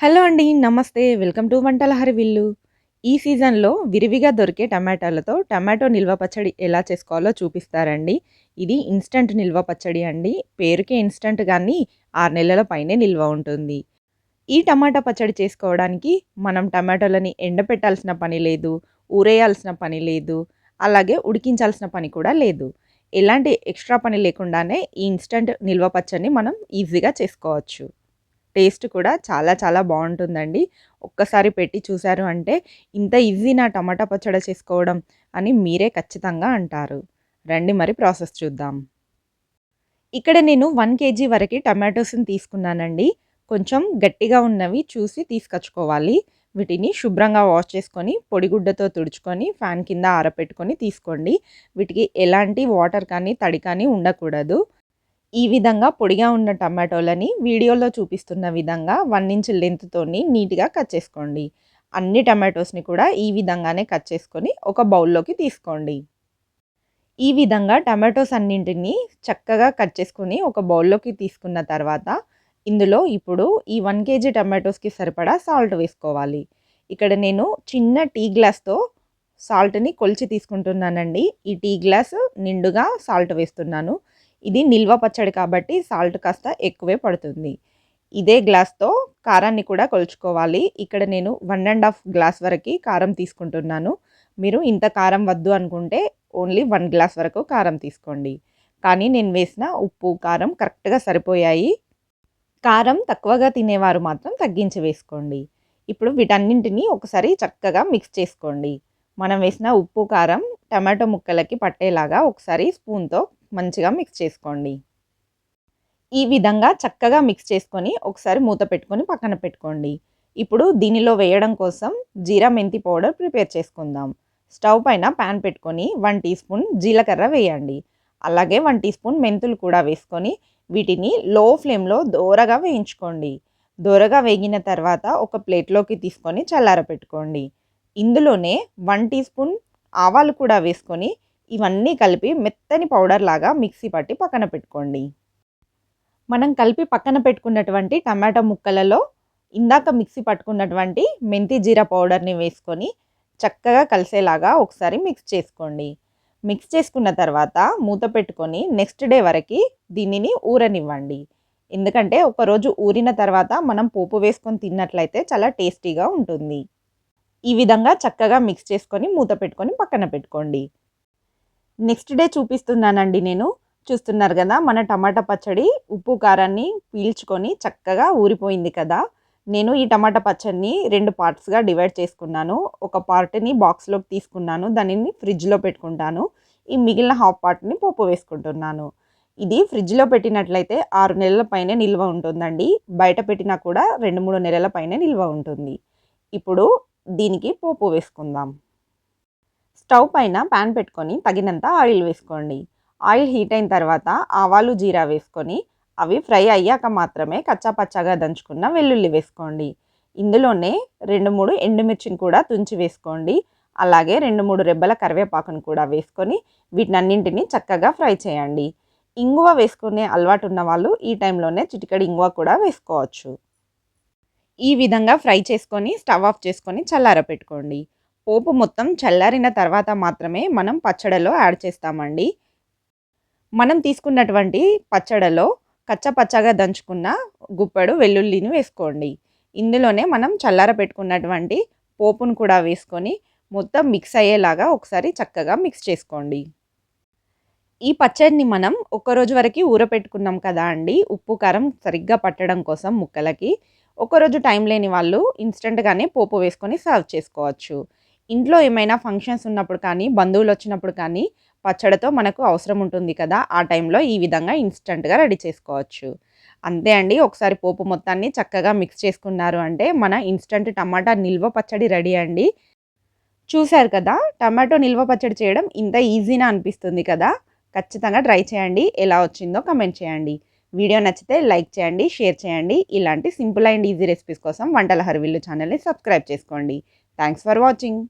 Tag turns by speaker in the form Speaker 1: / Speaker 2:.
Speaker 1: Hello అండి. నమస్తే. Welcome to వంటల హరివిల్లు. ఈ సీజన్‌లో విరివిగా దొరికే టమాటాలతో టమాటో నిల్వ పచ్చడి ఎలా చేసుకోవాలో చూపిస్తారండి. ఇది ఇన్‌స్టంట్ నిల్వ పచ్చడి అండి. పేరుకే ఇన్‌స్టంట్ కానీ ఆరు నెలల పైనే నిల్వ ఉంటుంది. ఈ టమాటా పచ్చడి చేసుకోవడానికి మనం టమాటోలని ఎండపెట్టాల్సిన పని లేదు. ఊరేయాల్సిన పని లేదు. అలాగే ఉడికించాల్సిన పని కూడా లేదు. ఎలాంటి ఎక్స్‌ట్రా పని లేకుండానే ఈ ఇన్‌స్టంట్ నిల్వ పచ్చడిని మనం ఈజీగా చేసుకోవచ్చు. టేస్ట్ కూడా చాలా చాలా బాగుంటుందండి ఒక్కసారి పెట్టి చూశారు అంటే ఇంత ఈజీ నా టమాటా పచ్చడి చేసుకోవడం అని మీరే ఖచ్చితంగా అంటారు. రండి మరి ప్రాసెస్ చూద్దాం. ఇక్కడ నేను వన్ కేజీ వరకి టమాటోస్‌ని తీసుకున్నానండి. కొంచెం గట్టిగా ఉన్నవి చూసి తీసుకొచ్చుకోవాలి. వీటిని శుభ్రంగా వాష్ చేసుకొని పొడిగుడ్డతో తుడుచుకొని ఫ్యాన్ కింద ఆరపెట్టుకొని తీసుకోండి. వీటికి ఎలాంటి వాటర్ కానీ, తడి కానీ ఉండకూడదు. ఈ విధంగా పొడిగా ఉన్న టమాటోలని వీడియోలో చూపిస్తున్న విధంగా వన్ ఇంచ్ లెంత్తోని నీట్‌గా కట్ చేసుకోండి. అన్ని టమాటోస్‌ని కూడా ఈ విధంగానే కట్ చేసుకొని ఒక బౌల్‌లోకి తీసుకోండి. ఈ విధంగా టమాటోస్ అన్నింటిని చక్కగా కట్ చేసుకొని ఒక బౌల్‌లోకి తీసుకున్న తర్వాత ఇందులో ఇప్పుడు ఈ వన్ కేజీ టమాటోస్‌కి సరిపడా సాల్ట్ వేసుకోవాలి. ఇక్కడ నేను చిన్న టీ గ్లాస్‌తో సాల్ట్‌ని కొలిచి తీసుకుంటున్నానండి. ఈ టీ గ్లాస్ నిండుగా సాల్ట్ వేస్తున్నాను. ఇది నిల్వ పచ్చడి కాబట్టి సాల్ట్ కాస్త ఎక్కువే పడుతుంది. ఇదే గ్లాస్‌తో కారాన్ని కూడా కొలుచుకోవాలి. ఇక్కడ నేను వన్ అండ్ హాఫ్ గ్లాస్ వరకు కారం తీసుకుంటున్నాను. మీరు ఇంత కారం వద్దు అనుకుంటే ఓన్లీ వన్ గ్లాస్ వరకు కారం తీసుకోండి. కానీ నేను వేసిన ఉప్పు, కారం కరెక్ట్‌గా సరిపోయాయి. కారం తక్కువగా తినేవారు మాత్రం తగ్గించి వేసుకోండి. ఇప్పుడు వీటన్నింటిని ఒకసారి చక్కగా మిక్స్ చేసుకోండి. మనం వేసిన ఉప్పు, కారం టమాటో ముక్కలకి పట్టేలాగా ఒకసారి స్పూన్‌తో మంచిగా మిక్స్ చేసుకోండి. ఈ విధంగా చక్కగా మిక్స్ చేసుకొని ఒకసారి మూత పెట్టుకొని పక్కన పెట్టుకోండి. ఇప్పుడు దీనిలో వేయడం కోసం జీరా మెంతి పౌడర్ ప్రిపేర్ చేసుకుందాం. స్టవ్ పైన పాన్ పెట్టుకొని వన్ టీ స్పూన్ జీలకర్ర వేయండి. అలాగే వన్ టీ స్పూన్ మెంతులు కూడా వేసుకొని వీటిని లో ఫ్లేమ్‌లో దోరగా వేయించుకోండి. దోరగా వేగిన తర్వాత ఒక ప్లేట్‌లోకి తీసుకొని చల్లారపెట్టుకోండి. ఇందులోనే వన్ టీ స్పూన్ ఆవాలు కూడా వేసుకొని ఇవన్నీ కలిపి మెత్తని పౌడర్ లాగా మిక్సీ పట్టి పక్కన పెట్టుకోండి. మనం కలిపి పక్కన పెట్టుకున్నటువంటి టమాటా ముక్కలలో ఇందాక మిక్సీ పట్టుకున్నటువంటి మెంతి జీరా పౌడర్‌ని వేసుకొని చక్కగా కలిసేలాగా ఒకసారి మిక్స్ చేసుకోండి. మిక్స్ చేసుకున్న తర్వాత మూత పెట్టుకొని నెక్స్ట్ డే వరకు దీనిని ఊరనివ్వండి. ఎందుకంటే ఒకరోజు ఊరిన తర్వాత మనం పోపు వేసుకొని తిన్నట్లయితే చాలా టేస్టీగా ఉంటుంది. ఈ విధంగా చక్కగా మిక్స్ చేసుకొని మూత పెట్టుకొని పక్కన పెట్టుకోండి. నెక్స్ట్ డే చూపిస్తున్నానండి నేను. చూస్తున్నారు కదా మన టమాటా పచ్చడి ఉప్పు, కారాన్ని పీల్చుకొని చక్కగా ఊరిపోయింది కదా! నేను ఈ టమాటా పచ్చడిని రెండు పార్ట్స్‌గా డివైడ్ చేసుకున్నాను. ఒక పార్ట్‌ని బాక్స్‌లోకి తీసుకున్నాను. దానిని ఫ్రిడ్జ్‌లో పెట్టుకుంటాను. ఈ మిగిలిన హాఫ్ పార్ట్‌ని పోపు వేసుకుంటున్నాను. ఇది ఫ్రిడ్జ్‌లో పెట్టినట్లయితే ఆరు నెలల పైనే నిల్వ ఉంటుందండి. బయట పెట్టినా కూడా 2, 3 నెలల పైనే నిల్వ ఉంటుంది. ఇప్పుడు దీనికి పోపు వేసుకుందాం. స్టవ్ పైన పాన్ పెట్టుకొని తగినంత ఆయిల్ వేసుకోండి. ఆయిల్ హీట్ అయిన తర్వాత ఆవాలు, జీరా వేసుకొని అవి ఫ్రై అయ్యాక మాత్రమే కచ్చా పచ్చాగా దంచుకున్న వెల్లుల్లి వేసుకోండి. ఇందులోనే 2, 3 ఎండుమిర్చిని కూడా తుంచి వేసుకోండి. అలాగే 2, 3 రెబ్బల కరివేపాకును కూడా వేసుకొని వీటినన్నింటినీ చక్కగా ఫ్రై చేయండి. ఇంగువ వేసుకునే అలవాటు ఉన్నవాళ్ళు ఈ టైంలోనే చిటికడి ఇంగువ కూడా వేసుకోవచ్చు. ఈ విధంగా ఫ్రై చేసుకొని స్టవ్ ఆఫ్ చేసుకొని చల్లారపెట్టుకోండి. పోపు మొత్తం చల్లారిన తర్వాత మాత్రమే మనం పచ్చడిలో యాడ్ చేస్తామండి. మనం తీసుకున్నటువంటి పచ్చడిలో కచ్చపచ్చగా దంచుకున్న గుప్పెడు వెల్లుల్లిని వేసుకోండి. ఇందులోనే మనం చల్లార పెట్టుకున్నటువంటి పోపును కూడా వేసుకొని మొత్తం మిక్స్ అయ్యేలాగా ఒకసారి చక్కగా మిక్స్ చేసుకోండి. ఈ పచ్చడిని మనం ఒకరోజు వరకు ఊరపెట్టుకున్నాం కదా అండి. ఉప్పు, కారం సరిగ్గా పట్టడం కోసం ముక్కలకి. ఒకరోజు టైం లేని వాళ్ళు ఇన్స్టెంట్గానే పోపు వేసుకొని సర్వ్ చేసుకోవచ్చు. ఇంట్లో ఏమైనా ఫంక్షన్స్ ఉన్నప్పుడు కానీ, బంధువులు వచ్చినప్పుడు కానీ పచ్చడితో మనకు అవసరం ఉంటుంది కదా! ఆ టైంలో ఈ విధంగా ఇన్‌స్టంట్‌గా రెడీ చేసుకోవచ్చు. అంతే అండి. ఒకసారి పోపు మొత్తాన్ని చక్కగా మిక్స్ చేసుకున్నారు అంటే మన ఇన్‌స్టంట్ టమాటా నిల్వ పచ్చడి రెడీ అండి. చూశారు కదా! టమాటో నిల్వ పచ్చడి చేయడం ఇంత ఈజీనా అనిపిస్తుంది కదా! ఖచ్చితంగా ట్రై చేయండి. ఎలా వచ్చిందో కమెంట్ చేయండి. వీడియో నచ్చితే లైక్ చేయండి, షేర్ చేయండి. ఇలాంటి సింపుల్ అండ్ ఈజీ రెసిపీస్ కోసం వంటల హర్విల్లు ఛానల్‌ని సబ్స్క్రైబ్ చేసుకోండి. Thanks for watching.